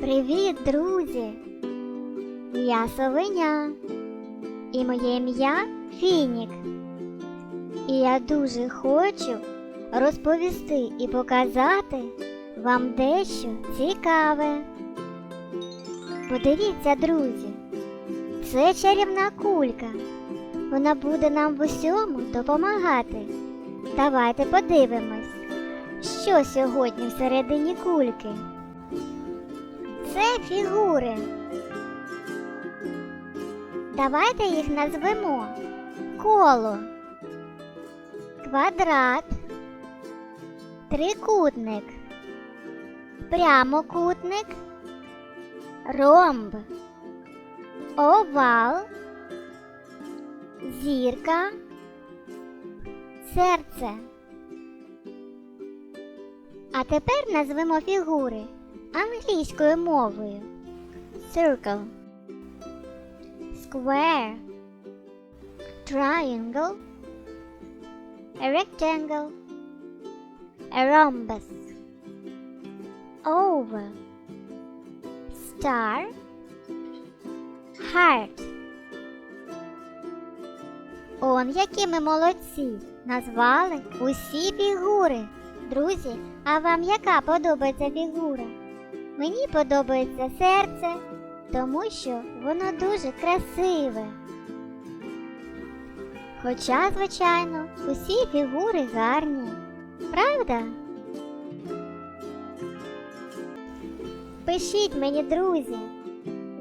Привіт, друзі! Я совеня, і моє ім'я Фінік. І я дуже хочу розповісти і показати вам дещо цікаве. Подивіться, друзі, це чарівна кулька. Вона буде нам в усьому допомагати. Давайте подивимось, що сьогодні всередині кульки. Це фігури. Давайте їх назвемо. Коло, квадрат, трикутник, прямокутник, ромб, овал, зірка, серце. А тепер назвемо фігури англійською мовою. Circle, square, triangle, a rectangle, a rhombus, oval, star, heart. Он які ми молодці! Назвали усі фігури. Друзі, а вам яка подобається фігура? Мені подобається серце, тому що воно дуже красиве. Хоча, звичайно, усі фігури гарні, правда? Пишіть мені, друзі,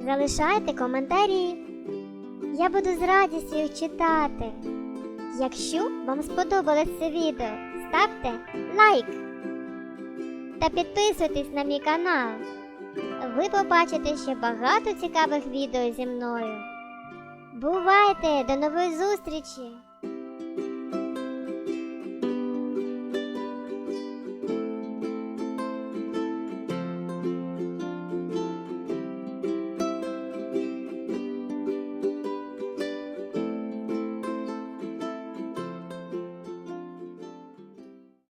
залишайте коментарі. Я буду з радістю їх читати. Якщо вам сподобалось це відео, ставте лайк та підписуйтесь на мій канал. Ви побачите ще багато цікавих відео зі мною. Бувайте! До нової зустрічі!